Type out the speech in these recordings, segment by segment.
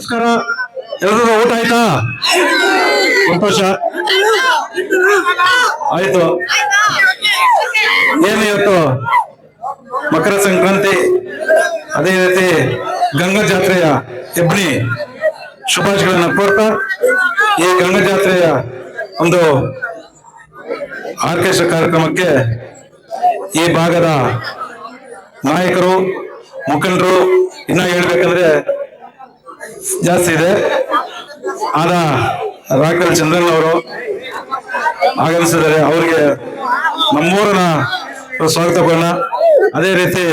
ನಮಸ್ಕಾರ. ಎಲ್ಲರೂ ಊಟ ಆಯ್ತಾ? ಸಂತೋಷ. ಆಯ್ತು. ಏನು ಇವತ್ತು? ಮಕರ ಸಂಕ್ರಾಂತಿ. ಅದೇ ರೀತಿ ಗಂಗಾ ಜಾತ್ರೆಯ ಹೆಬ್ಬಣಿ ಶುಭಾಶಯಗಳನ್ನ ಕೋರ್ತಾ, ಈ ಗಂಗಾ ಜಾತ್ರೆಯ ಒಂದು ಆರ್ಕೆಸ್ಟ್ರಾ ಕಾರ್ಯಕ್ರಮಕ್ಕೆ ಈ ಭಾಗದ ನಾಯಕರು, ಮುಖಂಡರು ಇನ್ನ ಹೇಳ್ಬೇಕಂದ್ರೆ ಜಾಸ್ತಿ ಇದೆ. ಆದ ರಾಕಲ್ ಚಂದ್ರನ್ ಅವರು ಆಗಮಿಸಿದ್ದಾರೆ. ಅವರಿಗೆ ನಮ್ಮೂರನ ಸ್ವಾಗತ ಕೋರೋಣ ಅದೇ ರೀತಿ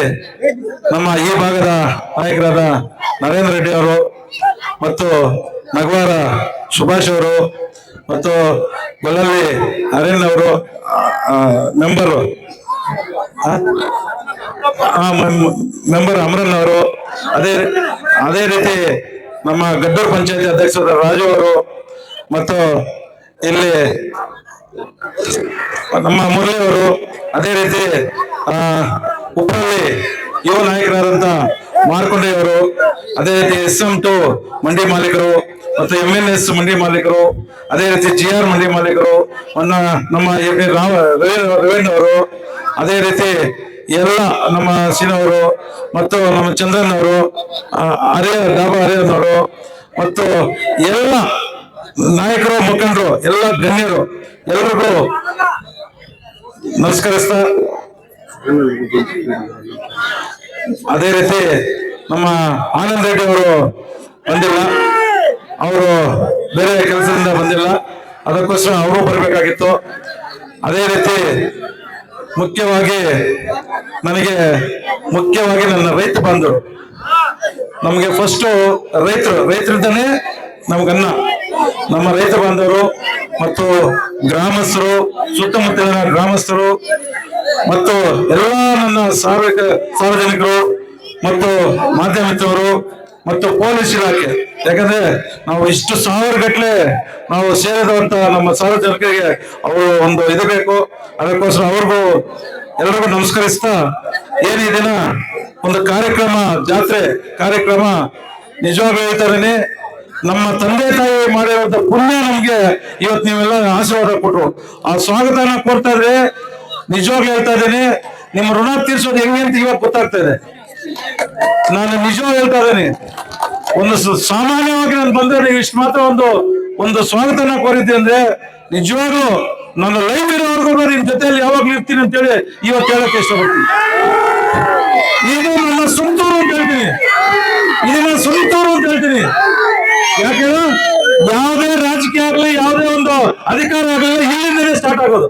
ನಮ್ಮ ಈ ಭಾಗದ ನಾಯಕರಾದ ನರೇಂದ್ರ ರೆಡ್ಡಿ ಅವರು ಮತ್ತು ನಗವಾರ ಸುಭಾಷ್ ಅವರು ಮತ್ತು ಗೊಲ್ಲಲ್ಲಿ ನರೇಂದ್ರ ಅವರು ಮೆಂಬರು ಮೆಂಬರ್ ಅಮರನ್ ಅವರು, ಅದೇ ಅದೇ ರೀತಿ ನಮ್ಮ ಗದ್ದೂರು ಪಂಚಾಯತಿ ಅಧ್ಯಕ್ಷರ ರಾಜು ಅವರು ಮತ್ತು ಇಲ್ಲಿ ನಮ್ಮ ಮುರಳಿ ಅವರು ಅದೇ ರೀತಿ ಹುಬ್ಬಳ್ಳಿ ಯುವ ನಾಯಕರಾದಂತ ಮಾರ್ಕೊಂಡೆ ಅವರು ಅದೇ ರೀತಿ ಎಸ್ ಎಂ ಟು ಮಂಡಿ ಮಾಲೀಕರು ಮತ್ತು ಎಂ ಎನ್ ಎಸ್ ಮಂಡಿ ಮಾಲೀಕರು, ಅದೇ ರೀತಿ ಜಿ ಆರ್ ಮಂಡಿ ಮಾಲೀಕರು ನಮ್ಮ ರವೀಂದ್ರ ಅವರು, ಅದೇ ರೀತಿ ಎಲ್ಲ ನಮ್ಮ ಸೀನವರು ಮತ್ತು ನಮ್ಮ ಚಂದ್ರನ್ ಅವರು ಅರೇ ಡಾಬಾ ಅವರು ಮತ್ತು ಎಲ್ಲ ನಾಯಕರು, ಮುಖಂಡರು, ಎಲ್ಲ ಗಣ್ಯರು ಎಲ್ಲರಿಗೂ ನಮಸ್ಕರಿಸ್ತಾ ಅದೇ ರೀತಿ ನಮ್ಮ ಆನಂದ್ ರೆಡ್ಡಿ ಅವರು ಬಂದಿಲ್ಲ. ಅವರು ಬೇರೆ ಕೆಲಸದಿಂದ ಬಂದಿಲ್ಲ. ಅದಕ್ಕೋಸ್ಕರ ಅವರು ಬರಬೇಕಾಗಿತ್ತು. ಅದೇ ರೀತಿ ಮುಖ್ಯವಾಗಿ ನನಗೆ, ಮುಖ್ಯವಾಗಿ ನನ್ನ ರೈತ ಬಾಂಧವರು ನಮಗೆ ಫಸ್ಟ್ ರೈತರು ರೈತರಿಂದನೇ ನಮಗನ್ನ ನಮ್ಮ ರೈತ ಬಾಂಧವರು ಮತ್ತು ಗ್ರಾಮಸ್ಥರು, ಸುತ್ತಮುತ್ತಲಿನ ಗ್ರಾಮಸ್ಥರು ಮತ್ತು ಎಲ್ಲ ನನ್ನ ಸಾರ್ವಜನಿಕ ಸಾರ್ವಜನಿಕರು ಮತ್ತು ಮಾಧ್ಯಮಿತವರು ಮತ್ತು ಪೊಲೀಸ್ ಇಲಾಖೆ. ಯಾಕಂದ್ರೆ ನಾವು ಇಷ್ಟು ಸಾವಿರ ಗಟ್ಟಲೆ ನಾವು ಸೇರಿದಂತ ನಮ್ಮ ಸಾರ್ವಜನಿಕರಿಗೆ ಅವರು ಒಂದು ಇದು ಬೇಕು. ಅದಕ್ಕೋಸ್ಕರ ಅವ್ರಿಗೂ ಎಲ್ಲರಿಗೂ ನಮಸ್ಕರಿಸ್ತಾ ಏನೇ ಒಂದು ಕಾರ್ಯಕ್ರಮ, ಜಾತ್ರೆ ಕಾರ್ಯಕ್ರಮ ನಿಜವಾಗ್ಲೂ ಹೇಳ್ತಾ ಇದೀನಿ ನಮ್ಮ ತಂದೆ ತಾಯಿ ಮಾಡಿರುವಂತ ಪುಣ್ಯ ನಮ್ಗೆ ಇವತ್ತು ನೀವೆಲ್ಲ ಆಶೀರ್ವಾದ ಕೊಟ್ರು. ಆ ಸ್ವಾಗತನ ಕೊಡ್ತಾ ಇದ್ರೆ ನಿಜವಾಗ್ಲೂ ಹೇಳ್ತಾ ಇದ್ದೀನಿ, ನಿಮ್ಮ ಋಣ ತೀರ್ಸೋದು ಹೆಂಗೆ ಅಂತ ಇವಾಗ ಗೊತ್ತಾಗ್ತಾ ಇದೆ. ನಾನು ನಿಜವಾಗಿ ಹೇಳ್ತಾ ಇದ್ದೀನಿ. ಒಂದು ಸಾಮಾನ್ಯವಾಗಿ ನಾನು ಬಂದ್ರೆ ನೀವು ಇಷ್ಟು ಮಾತ್ರ ಒಂದು ಒಂದು ಸ್ವಾಗತನ ಕೋರಿದ್ದೆ ಅಂದ್ರೆ ನಿಜವಾಗ್ಲೂ ನನ್ನ ಲೈಫ್ ಇರೋವರೆಗೂ ನಿಮ್ ಜೊತೆಯಲ್ಲಿ ಯಾವಾಗ್ಲೂ ಇರ್ತೀನಿ ಅಂತೇಳಿ ಇವತ್ತು ಹೇಳಕ್ಕೆ ಇಷ್ಟಪಡ್ತೀನಿ. ಇದು ನನ್ನ ಸುಂತೂರು ಅಂತ ಹೇಳ್ತೀನಿ. ಇದು ನನ್ನ ಸುಂತೂರು ಅಂತ ಹೇಳ್ತೀನಿ. ಯಾಕೆ ಯಾವುದೇ ರಾಜಕೀಯ ಆಗ್ಲಿ, ಯಾವುದೇ ಒಂದು ಅಧಿಕಾರ ಆಗಲಿ ಇಲ್ಲಿಂದಲೇ ಸ್ಟಾರ್ಟ್ ಆಗೋದು.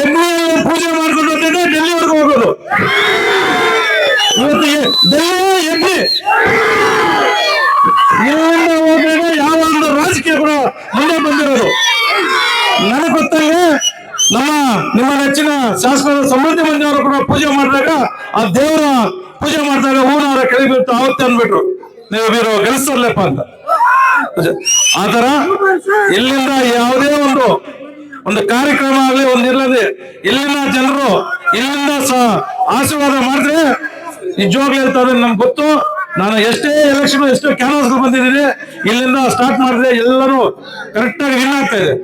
ಎಮ್ಮೆ ಪೂಜೆ ಮಾಡ್ಕೊಂಡು ಡೆಲ್ಲಿವರೆಗೂ ಹೋಗೋದು. ಎಮ್ಮೆ ಯಾವ ಒಂದು ಕೂಡ ಮುಂದೆ ಬಂದಿರೋದು. ನನಗೆ ಗೊತ್ತಿಲ್ಲ ನಮ್ಮ ನಿಮ್ಮ ನೆಚ್ಚಿನ ಶಾಸಕರ ಸಮೃದ್ಧಿ ಮಂದಿಯವರು ಕೂಡ ಪೂಜೆ ಮಾಡಿದಾಗ ಆ ದೇವರ ಪೂಜೆ ಮಾಡಿದಾಗ ಹೂನಾರ ಕೆಳಗೆ ಬೀಳ್ತು ಅವತ್ತೇ ಅಂದ್ಬಿಟ್ರು. ನೀವು ಬೇರೆ ಗೆಲ್ಲಿಸರ್ಲಪ್ಪ ಅಂತ. ಆತರ ತರ ಇಲ್ಲಿಂದ ಯಾವುದೇ ಒಂದು ಒಂದು ಕಾರ್ಯಕ್ರಮ ಆಗಲಿ, ಒಂದು ಇಲ್ಲದೆ ಇಲ್ಲಿನ ಜನರು ಇಲ್ಲಿಂದ ಆಶೀರ್ವಾದ ಮಾಡಿದ್ರೆ ನಿಜವಾಗ್ಲೂ ಹೇಳ್ತಾ ಇದ್ದೀನಿ ನಮ್ಗೆ ಗೊತ್ತು. ನಾನು ಎಷ್ಟೇ ಎಲೆಕ್ಷನ್ ಎಷ್ಟೋ ಕ್ಯಾನ್ವಾಸ್ ಬಂದಿದ್ದೀನಿ. ಇಲ್ಲಿಂದ ಸ್ಟಾರ್ಟ್ ಮಾಡಿದ್ರೆ ಎಲ್ಲರೂ ಕರೆಕ್ಟ್ ಆಗಿ ವಿನ್ ಆಗ್ತಾ ಇದೆ.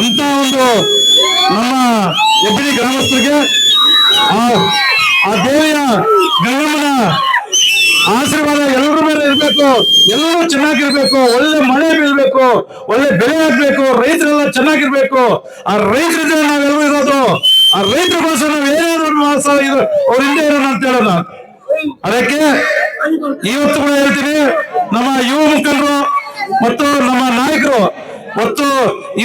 ಅಂತ ಒಂದು ನಮ್ಮ ಹೆಬ್ಬಿಡಿ ಗ್ರಾಮಸ್ಥರಿಗೆ, ಆ ದೇವಿಯ ಗಂಗಮ್ಮನ ಆಶೀರ್ವಾದ ಎಲ್ಲರ ಮೇಲೆ ಇರಬೇಕು. ಎಲ್ಲರೂ ಚೆನ್ನಾಗಿರ್ಬೇಕು. ಒಳ್ಳೆ ಮಳೆ ಬೀಳ್ಬೇಕು. ಒಳ್ಳೆ ಬೆಳೆ ಆಗ್ಬೇಕು. ರೈತರೆಲ್ಲ ಚೆನ್ನಾಗಿರ್ಬೇಕು. ಆ ರೈತರಿಂದ ನಾವೆಲ್ಲರೂ ಇರೋದು. ಆ ರೈತರ ಭಾಷೆ ನಾವು ಇದು ಅವ್ರ ಹಿಂದೆ ಇರೋಣ ಅಂತ ಹೇಳೋಣ. ಅದಕ್ಕೆ ಇವತ್ತು ಕೂಡ ಹೇಳ್ತೀನಿ, ನಮ್ಮ ಯುವ ಮುಖಂಡರು ಮತ್ತು ನಮ್ಮ ನಾಯಕರು, ಮತ್ತು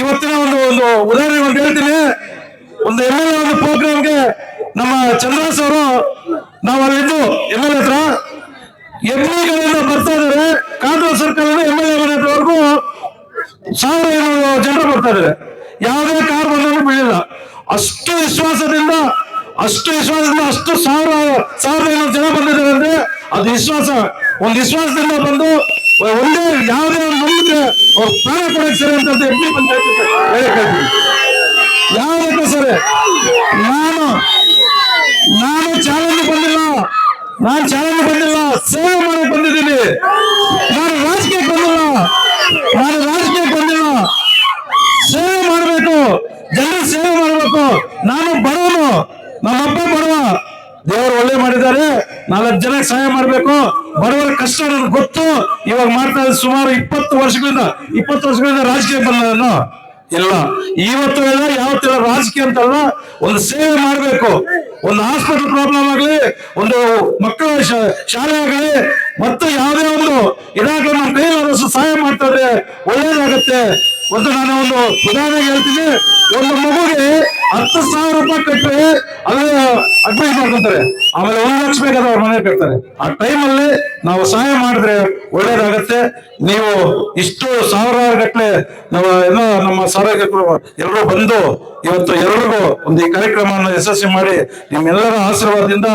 ಇವತ್ತಿನ ಒಂದು ಒಂದು ಉದಾಹರಣೆ ಒಂದು ಹೇಳ್ತೀನಿ. ಒಂದು ಎಂ ಎಲ್ ಎ ಒಂದು ಪ್ರೋಗ್ರಾಮ್ಗೆ ನಮ್ಮ ಚಂದ್ರಾಸ್ ಅವರು ನಾವು ಅಲ್ಲಿದ್ದು ಎಂ ಎಲ್ ಎ ಹತ್ರ ಎಮ್ಮೆಗಳಿಂದ ಬರ್ತಾ ಇದಾರೆ ಕಾಂಗ್ರೆಸ್ ಸರ್ಕಾರದ ಎಂ ಎಲ್ ಎ ಮನೆವರೆಗೂ ಸಾವಿರ ಜನರು ಬರ್ತಾ ಇದಾರೆ ಯಾವುದೇ ಕಾರ್ ಬಂದರೂ ಬೀಳಿಲ್ಲ ಅಷ್ಟು ವಿಶ್ವಾಸದಿಂದ ಅಷ್ಟು ವಿಶ್ವಾಸದಿಂದ ಅಷ್ಟು ಸಾವಿರ, ಸಾವಿರದ ಐನೂರು ಜನ ಬಂದಿದ್ದಾರೆ ಅಂದ್ರೆ ಅದು ವಿಶ್ವಾಸ. ಒಂದು ವಿಶ್ವಾಸದಿಂದ ಬಂದು ಒಂದೇ ಯಾವುದೇ ಒಂದು ನಂಬಿದ್ರೆ ಅವ್ರು ಪ್ರಾಣ ಕೊಡಕ್ಕೆ ಸರಿ ಅಂತ ಎಲ್ಲಿ ಬಂದು ಯಾವುದಕ್ಕೂ ಸರಿ? ನಾನು ನಾನು ಚಾಲೆಂಜ್ ಬಂದಿಲ್ಲ. ನಾನು ಚಾಲೆಂಜ್ ಬಂದಿಲ್ಲ. ಸೇವೆ ಮಾಡಕ್ ಬಂದಿದ್ದೀನಿ. ನಾನು ರಾಜಕೀಯಕ್ಕೆ ಬಂದಿಲ್ಲ. ನಾನು ರಾಜಕೀಯಕ್ಕೆ ಬಂದಿಲ್ಲ. ಸೇವೆ ಮಾಡಬೇಕು. ಜನರು ಸೇವೆ ಮಾಡಬೇಕು. ನಾನು ಬಡವನು. ನಮ್ಮಪ್ಪ ಬಡವ ದೇವರು ಒಳ್ಳೆ ಮಾಡಿದ್ದಾರೆ. ನಾಲ್ಕು ಜನ ಸಹಾಯ ಮಾಡಬೇಕು. ಬಡವರ ಕಷ್ಟ ಗೊತ್ತು. ಇವಾಗ ಮಾಡ್ತಾ ಇದ್ದ ಸುಮಾರು ಇಪ್ಪತ್ತು ವರ್ಷಗಳಿಂದ ಇಪ್ಪತ್ತು ವರ್ಷಗಳಿಂದ ರಾಜಕೀಯ ಬರಲ್ಲ ಎಲ್ಲ ಇಲ್ಲ, ಇವತ್ತು ಎಲ್ಲ ಯಾವತ್ತಿಲ್ಲ ರಾಜಕೀಯ ಅಂತಲ್ಲ, ಒಂದು ಸೇವೆ ಮಾಡಬೇಕು. ಒಂದು ಹಾಸ್ಪಿಟಲ್ ಪ್ರಾಬ್ಲಮ್ ಆಗಲಿ, ಒಂದು ಮಕ್ಕಳ ಶಾಲೆ ಆಗಲಿ, ಮತ್ತೆ ಯಾವುದೇ ಒಂದು ಇದಾಗಲಿ ನಮ್ಮ ಕೈಲಾದಷ್ಟು ಸಹಾಯ ಮಾಡ್ತಾ ಇದ್ರೆ ಒಳ್ಳೇದಾಗತ್ತೆ. ಒಂದು ನಾನು ಒಂದು ಉದಾಹರಣೆ ಹೇಳ್ತೀನಿ. ಒಂದು ಮಗುಗೆ ಹತ್ತು ಸಾವಿರ ರೂಪಾಯಿ ಕಟ್ಟಿ ಅದನ್ನ ಅಡ್ಮಿಟ್ ಮಾಡ್ಕೊಂತಾರೆ ಆಮೇಲೆ ಒಂದು ಲಕ್ಷ ಬೇಕಾದ್ರೆ ಅವ್ರ ಮನೆ ಕಟ್ತಾರೆ. ಆ ಟೈಮಲ್ಲಿ ನಾವು ಸಹಾಯ ಮಾಡಿದ್ರೆ ಒಳ್ಳೇದಾಗತ್ತೆ. ನೀವು ಇಷ್ಟು ಸಾವಿರಾರು ಗಟ್ಟಲೆ ನಾವು ಏನೋ ನಮ್ಮ ಸಾರ್ವಜನಿಕರು ಎಲ್ಲರೂ ಬಂದು ಇವತ್ತು ಎಲ್ರಿಗೂ ಒಂದು ಈ ಕಾರ್ಯಕ್ರಮವನ್ನು ಯಶಸ್ವಿ ಮಾಡಿ ನಿಮ್ಮೆಲ್ಲರ ಆಶೀರ್ವಾದದಿಂದ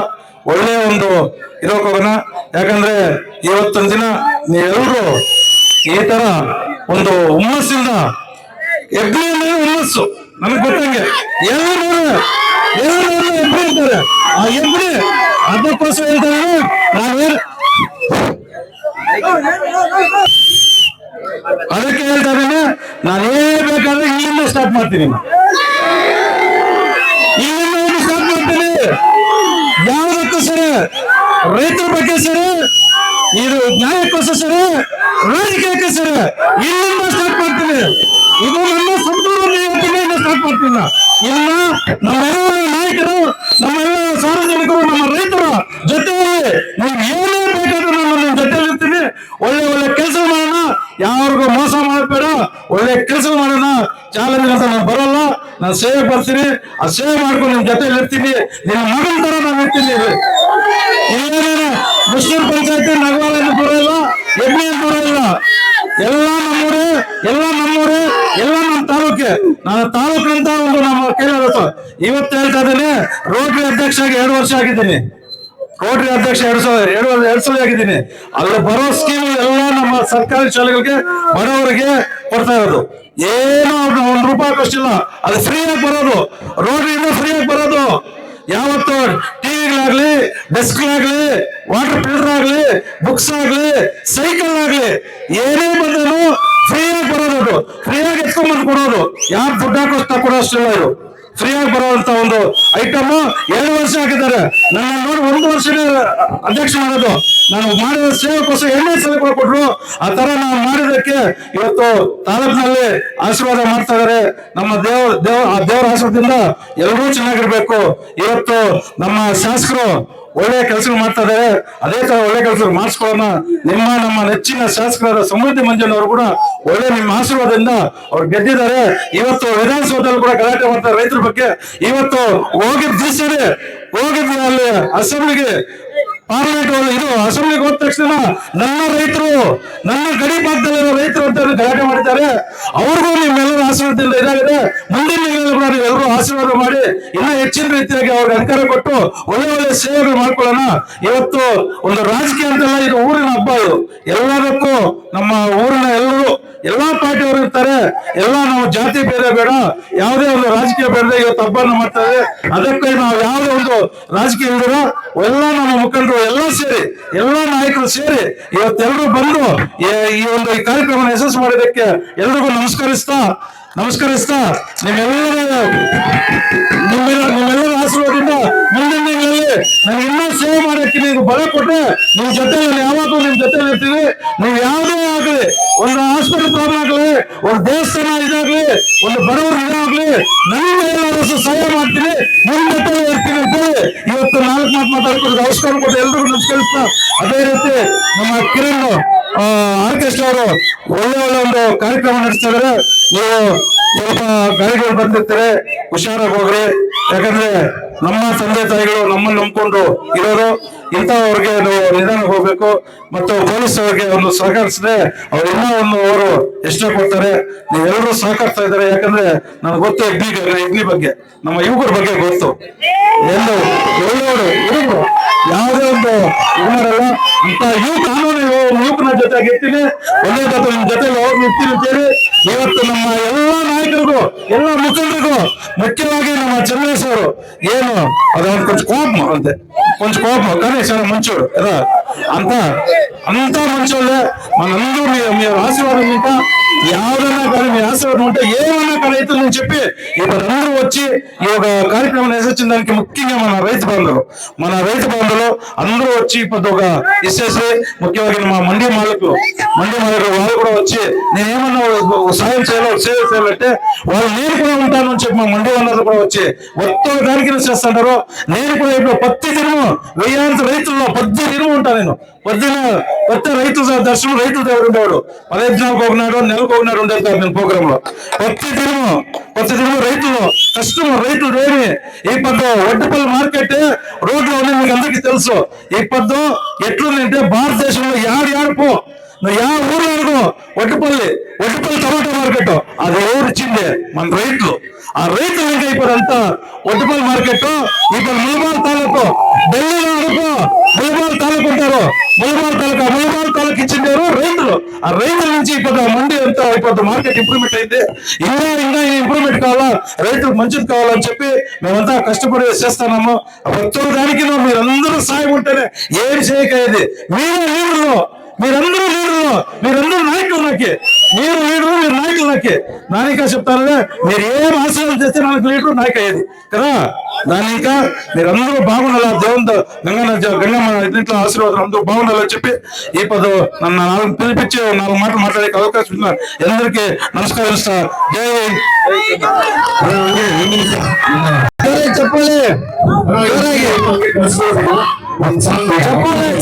ಒಳ್ಳೆಯ ಒಂದು ಇರೋಕೋಗೋಣ. ಯಾಕಂದ್ರೆ ಇವತ್ತೊಂದು ದಿನ ನೀವೆಲ್ಲರೂ ಈ ತರ ಒಂದು ಹುಮ್ಮಸ್ಸಿಂದ ಹೆಗ್ಗಡೆ ಮೇಲೆ ಹುಮ್ಮಸ್ಸು ನಮಗೆ ಗೊತ್ತಂಗೆ ಎಲ್ಲರೂ ಎಲ್ಲರೂ ಹೆಗ್ಗಡೆ ಇರ್ತಾರೆ ಆ ಹೆಗ್ಗಡೆ ಅದಕ್ಕೋಸ್ಕರ ಹೇಳ್ತಾರೆ ನಾವೇನು ಅದಕ್ಕೆ ಹೇಳ್ತಾ ಇದ್ದೇನೆ ನಾನು ಏನ್ ಬೇಕಾದ್ರೆ ಇಲ್ಲಿಂದ ಸ್ಟಾರ್ಟ್ ಮಾಡ್ತೀನಿ ಇಲ್ಲಿಂದ ಸ್ಟಾರ್ಟ್ ಮಾಡ್ತೀನಿ ಯಾವುದಕ್ಕೂ ಸರಿ ರೈತರ ಬಗ್ಗೆ ಸರಿ ಇದು ನ್ಯಾಯಕ್ಕೋಸ್ಕರ ಸರಿ ರಾಜಕೀಯಕ್ಕೆ ಸರಿ? ಇಲ್ಲಿಂದ ಸ್ಟಾರ್ಟ್ ಮಾಡ್ತೀನಿ. ಇದು ನನ್ನ ಸಂಪೂರ್ಣ ಇವತ್ತಿನಿಂದ ಸ್ಟಾರ್ಟ್ ಮಾಡ್ತಿಲ್ಲ ಇಲ್ಲ ನಮ್ಮೆಲ್ಲ ನಾಯಕರು ನಮ್ಮೆಲ್ಲ ಸಾರ್ವಜನಿಕರು, ನಮ್ಮ ರೈತರ ಜೊತೆಯಲ್ಲಿ ನೀವು ಏನೇ ಬೇಕಾದ್ರೂ ನಾನು ನಿಮ್ಮ ಇರ್ತೀನಿ. ಒಳ್ಳೆ ಒಳ್ಳೆ ಕೆಲಸ ಮಾಡೋಣ. ಯಾರಿಗೂ ಮೋಸ ಮಾಡಬೇಡ. ಒಳ್ಳೆ ಕೆಲಸ ಮಾಡೋಣ. ಚಾಲೆಂಜ್ ಅಂತ ನಾನು ಬರಲ್ಲ. ನಾನು ಸೇವೆ ಬರ್ತೀನಿ ಆ ಸೇವೆ ಮಾಡ್ಕೊಂಡು ನಿಮ್ಮ ಜೊತೆ ನಿಮ್ಮ ಮಗನ ತರ ನಾನು ಇರ್ತೀನಿ ಇಲ್ಲೇನೇನು ಮುಸ್ಲಿಂ ಪಂಚಾಯತಿ ನಗವಾಲ ದೂರ ಇಲ್ಲ ಎಣ್ಣೆ ದೂರ ಇಲ್ಲ ಎಲ್ಲ ನಮ್ಮೂರೇ ಎಲ್ಲ ನಮ್ಮೂರೇ ಎಲ್ಲ ನಮ್ಮ ತಾಲೂಕೆ ನಾನು ತಾಲೂಕು ಅಂತ ಒಂದು ನಮ್ಮ ಕೈಲಾಗುತ್ತೆ ಇವತ್ತು ಹೇಳ್ತಾ ಇದ್ದೀನಿ, ರೋಟರಿ ಅಧ್ಯಕ್ಷ ಆಗಿ ಎರಡು ವರ್ಷ ಆಗಿದ್ದೀನಿ. ರೋಟರಿ ಅಧ್ಯಕ್ಷ ಎರಡು ಸಾವಿರ ಎರಡು ಎರಡು ಸಲ ಆಗಿದ್ದೀನಿ. ಅಲ್ಲಿ ಬರೋ ಸ್ಕೀಮ್ ಎಲ್ಲ ನಮ್ಮ ಸರ್ಕಾರಿ ಶಾಲೆಗಳಿಗೆ ಬಡವರಿಗೆ ಕೊಡ್ತಾ ಇರೋದು. ಏನು ಒಂದು ಒಂದು ರೂಪಾಯಿ ಕಷ್ಟಿಲ್ಲ ಅದು ಫ್ರೀ ಆಗಿ ಬರೋದು. ರೋಟರಿಯಿಂದ ಫ್ರೀ ಆಗಿ ಬರೋದು. ಯಾವತ್ತು ಟಿವಿಗಳಾಗ್ಲಿ, ಡೆಸ್ಕ್ಗಳಾಗ್ಲಿ ವಾಟರ್ ಫಿಲ್ಟರ್ ಆಗ್ಲಿ ಬುಕ್ಸ್ ಆಗ್ಲಿ ಸೈಕಲ್ ಆಗ್ಲಿ, ಏನೇ ಬಂದ್ರು ಫ್ರೀಯಾಗಿ ಬರೋದು ಅದು. ಫ್ರೀ ಆಗಿ ಎತ್ಕೊಂಡ್ಬಂದು ಕೊಡೋದು. ಯಾರು ದುಡ್ಡು ಹಾಕೋಷ್ಟ ಕೊಡೋಷ್ಟಿಲ್ಲ ಇದು. ಫ್ರೀ ಆಗಿ ಬರುವಂತ ಒಂದು ಐಟಮ್ ಎರಡು ವರ್ಷ ಹಾಕಿದ್ದಾರೆ ನನ್ನ ನೋಡಿ ಒಂದು ವರ್ಷನೇ ಅಧ್ಯಕ್ಷ ಮಾಡೋದು ನಾನು ಮಾಡಿದ ಸೇವೆಗೋಸ್ಕರ ಎರಡನೇ ಸಲ ಕೊಟ್ಟರು. ಆ ತರ ನಾವು ಮಾಡಿದಕ್ಕೆ ಇವತ್ತು ತಾಲೂಕಿನಲ್ಲಿ ಆಶೀರ್ವಾದ ಮಾಡ್ತಾ ಇದಾರೆ ನಮ್ಮ ದೇವ ದೇವ, ಆ ದೇವರ ಆಶೀರ್ವಾದದಿಂದ ಎಲ್ಲರೂ ಚೆನ್ನಾಗಿರ್ಬೇಕು. ಇವತ್ತು ನಮ್ಮ ಶಾಸಕರು ಒಳ್ಳೆ ಕೆಲಸ ಮಾಡ್ತಾ ಇದ್ದಾರೆ ಅದೇ ತರ ಒಳ್ಳೆ ಕೆಲಸ ಮಾಡಿಸ್ಕೊಳ್ಳೋಣ. ನಿಮ್ಮ, ನಮ್ಮ ನೆಚ್ಚಿನ ಶಾಸಕರಾದ ಸಮೃದ್ಧಿ ಅವರು ಕೂಡ ಒಳ್ಳೆ ನಿಮ್ಮ ಆಶೀರ್ವಾದದಿಂದ ಅವ್ರು ಗೆದ್ದಿದ್ದಾರೆ. ಇವತ್ತು ವಿಧಾನಸೌಧದಲ್ಲಿ ಕೂಡ ಗಲಾಟೆ ಮಾಡ್ತಾರೆ ರೈತರ ಬಗ್ಗೆ. ಇವತ್ತು ಹೋಗಿದ್ದ ದಿವಸನೇ ಹೋಗಿದ್ದ ಅಲ್ಲಿ ಅಸೆಂಬ್ಲಿಗೆ ಪಾರ್ಲಿಮೆಂಟ್ ಇದು ಅಸೆಂಬ್ಲಿಗೆ ಹೋದ ತಕ್ಷಣ ನನ್ನ ರೈತರು, ನನ್ನ ಗಡಿ ಭಾಗದಲ್ಲಿರೋ ರೈತರು ಅಂತ ಗಲಾಟೆ ಮಾಡಿದ್ದಾರೆ. ಅವ್ರಿಗೂ ನಿಮ್ಮೆಲ್ಲರ ಆಶೀರ್ವಾದದಿಂದ ಇದಾಗಿದೆ. ಮುಂದಿನ ಕೂಡ ನೀವೆಲ್ಲರೂ ಆಶೀರ್ವಾದ ಮಾಡಿ ಇನ್ನೂ ಹೆಚ್ಚಿನ ರೀತಿಯಾಗಿ ಅವ್ರಿಗೆ ಅಧಿಕಾರ ಕೊಟ್ಟು ಒಳ್ಳೆ ಒಳ್ಳೆ ಸೇವೆಗಳು ಮಾಡ್ಕೊಳ್ಳೋಣ. ಇವತ್ತು ಒಂದು ರಾಜಕೀಯ ಅಂತಲ್ಲ, ಇದು ಊರಿನ ಹಬ್ಬ ಇದು ಎಲ್ಲದಕ್ಕೂ ನಮ್ಮ ಊರಿನ ಎಲ್ಲರೂ ಎಲ್ಲಾ ಪಾರ್ಟಿಯವರು ಇರ್ತಾರೆ, ಎಲ್ಲ ನಾವು ಜಾತಿ ಬೇರೆ ಬೇಡ, ಯಾವುದೇ ಒಂದು ರಾಜಕೀಯ ಬೇಡದೆ ಇವತ್ತು ಹಬ್ಬನ ಮಾಡ್ತಾರೆ ಅದಕ್ಕೆ ನಾವು ಯಾವುದೇ ಒಂದು ರಾಜಕೀಯ ಇಲ್ದಿರ ಎಲ್ಲ ನಮ್ಮ ಮುಖಂಡರು ಎಲ್ಲ ಸೇರಿ, ಎಲ್ಲ ನಾಯಕರು ಸೇರಿ ಇವತ್ತೆಲ್ಲರೂ ಬಂದು ಈ- ಒಂದು ಈ ಕಾರ್ಯಕ್ರಮ ಯಶಸ್ಸು ಮಾಡಿದ್ದಕ್ಕೆ ಎಲ್ರಿಗೂ ನಮಸ್ಕರಿಸ್ತಾ ನಮಸ್ಕರಿಸ್ತಾ ನಿಮ್ಮೆಲ್ಲರ ನಿಮ್ಮೆಲ್ಲ ನಿಮ್ಮೆಲ್ಲರ ಆಶೀರ್ವಾದದಿಂದ ಮುಂದಿನ ದಿನಗಳಲ್ಲಿ ನಾನು ಇನ್ನೂ ಸೇವೆ ಮಾಡೋಕ್ಕೆ ನೀವು ಬಲ ಕೊಟ್ಟರೆ ನಿಮ್ ಜೊತೆ ನಾನು ಯಾವಾಗಲೂ ನಿಮ್ ಜೊತೆ ಇರ್ತೀವಿ. ನೀವು ಯಾವುದೇ ಆಗಲಿ, ಒಂದು ಹಾಸ್ಪಿಟಲ್ ಪ್ರಾಬ್ಲಮ್ ಆಗಲಿ, ಒಂದು ದೇವಸ್ಥಾನ ಇದಾಗ್ಲಿ, ಒಂದು ಬಡವರು ಇದಾಗ್ಲಿ ನನ್ನ ಎಲ್ಲರೂ ಸಹಾಯ ಮಾಡ್ತೀನಿ. ನಿಮ್ಮ ಜೊತೆ ಇರ್ತೀನಿ ಅಂತೇಳಿ ಇವತ್ತು ನಾಲ್ಕು ಮಾತು ಮಾತಾಡ್ಕೊಂಡು ನಮಸ್ಕಾರ ಕೊಟ್ಟು ಎಲ್ರಿಗೂ ನಮಸ್ಕರಿಸ್ತಾ ಅದೇ ರೀತಿ ನಮ್ಮ ಕಿರಣ್ ಆರ್ಕೆಸ್ಟ್ರಾ ಅವರು ಒಳ್ಳೆ ಒಳ್ಳೆ ಒಂದು ಕಾರ್ಯಕ್ರಮ ನಡೆಸ್ತಾ ನೀವು ಸ್ವಲ್ಪ ಗಾಡಿಗಳು ಬಂದಿರ್ತಾರೆ, ಹುಷಾರಾಗಿ ಹೋಗ್ರಿ. ಯಾಕಂದ್ರೆ ನಮ್ಮ ತಂದೆ ತಾಯಿಗಳು ನಮ್ಮನ್ನು ನಂಬ್ಕೊಂಡು ಇರೋರು, ಇಂಥವ್ರಿಗೆ ನಾವು ನಿಧಾನ ಹೋಗ್ಬೇಕು. ಮತ್ತು ಪೊಲೀಸ್ ಒಂದು ಸಹಕರಿಸಿದ್ರೆ ಅವ್ರು ಒಂದು ಅವರು ಎಷ್ಟೇ ಕೊಡ್ತಾರೆ. ನೀವೆಲ್ಲರೂ ಸಹಕರಿಸ್ತಾ ಇದ್ದಾರೆ? ಯಾಕಂದ್ರೆ ನನಗೆ ಗೊತ್ತು ಅಗ್ನಿ ಅಗ್ನಿ ಬಗ್ಗೆ, ನಮ್ಮ ಯುವಕರ ಬಗ್ಗೆ ಗೊತ್ತು. ಒಳ್ಳೆಯವರು ಹುಡುಗರು ಯಾವುದೇ ಒಂದು ಇವರಲ್ಲ ಅಂತ ಯುವ ಕಾನೂನು ಯುವಕನ ಜೊತೆಗೆ ಇರ್ತೀನಿ ಒಂದೇ ಜೊತೆ ನಿಮ್ ಜೊತೆ ಹೋಗಿ ನಿಂತೀನಿ ಅಂತೇಳಿ ಇವತ್ತು ನಮ್ಮ ಎಲ್ಲ ನಾಯಕರಿಗೂ, ಎಲ್ಲ ಮುಖಂಡರಿಗೂ ಮುಖ್ಯವಾಗಿ ನಮ್ಮ ಚಂದ್ರೇಶ್ ಅವರು ಏನು ಅದೊಂದು ಕೊಂಚ ಕೋಪ ಅಂತೆ. ಕೊಂಚ ಕೋಪ. ಗಣೇಶ್ ಅವರ ಮಂಚೂರು ಅದ ಅಂತ ಅಂತ ಮಂಚೂರು ನಂದು ಆಶೀರ್ವಾದ యావదన్నా కానీ మీ ఆశీర్వాదం ఉంటే ఏమన్నా కానీ నేను చెప్పి ఇప్పుడు వచ్చి ఈ యొక్క కార్యక్రమం వేసొచ్చిన దానికి ముఖ్యంగా మన రైతు బంధువులు మన రైతు బంధువులు అందరూ వచ్చి ఇప్పుడు ఒక ఇచ్చేసి ముఖ్యమైన మా మండి మాలకు మండి మాలకు వాళ్ళు కూడా వచ్చి నేనేమన్నా సాయం చేయాలో సేవ చేయాలంటే వాళ్ళు నేను కూడా ఉంటాను అని చెప్పి మా మండి వాళ్ళందరూ కూడా వచ్చి ఒక్క దానికి చేస్తుంటారు. నేను కూడా ఇప్పుడు పత్తి దినము వెయ్యాంత రైతుల్లో పద్దె దినము ఉంటాను నేను. పొద్దున కొత్త రైతు దర్శనం రైతు దగ్గర ఉండేవాడు పదహైదు దినాలకు ఒకనాడు నెలకు ఒకనాడు ఉండేది కాదు నేను ప్రోగ్రామ్లో కొత్త దినము కొత్త దినము రైతులు కష్టం రైతులు ఏమి ఈ పద్దు వడ్డపల్లి మార్కెట్ రోడ్లో ఉంది మీకు అందరికీ తెలుసు. ఈ పద్దు ఎట్లుందంటే భారతదేశంలో యాడు యాడు పో యా ఊరు అనుకో వడ్డపల్లి వడ్డపల్లి టమాటా మార్కెట్. అది ఎవరు మన రైతులు ఆ రైతులు ఇంకా ఇప్పుడు అంతా వడ్డపల్లి మార్కెట్ ఇప్పుడు ములబాల్ తాలూకు ఢిల్లీలో అనుకో ములబాల్ తాలూకు ఉంటారు. ములబాల్ తాలూకా ములబాల్ తాలూకు ఇచ్చిండారు రైతులు. ఆ రైతుల నుంచి ఇప్పుడు మండి అంతా ఇప్పుడు మార్కెట్ ఇంప్రూవ్మెంట్ అయింది. ఇంకా ఇంకా ఇంప్రూవ్మెంట్ కావాలా? రైతులకు మంచిది కావాలని చెప్పి మేమంతా కష్టపడి చేస్తున్నాము. ప్రతి దానికి మీరందరూ సాయం ఉంటేనే ఏం చేయకయ్యేది. మీరు మీరు. మీరందరూ లీడర్లు మీరందరూ నాయకులు నాకే. మీరు లీడరు మీరు నాయకులు నాకే. నానిక చెప్తానే మీరు ఏం ఆశయాలు చేస్తే నాకు లీడరు నాయక అయ్యేది. కదా? దాని ఇంకా మీరందరూ బాగుండాలి? ఆ గంగన్న గంగమ్మ ఇంట్లో ఆశీర్వాదం అందరూ బాగుండాలని చెప్పి ఈ పదో నన్ను నాలుగు పిలిపించి నాలుగు మాటలు మాట్లాడే అవకాశం ఉన్నారు అందరికీ నమస్కారం సార్ జై చెప్పాలి. చెప్పాలి.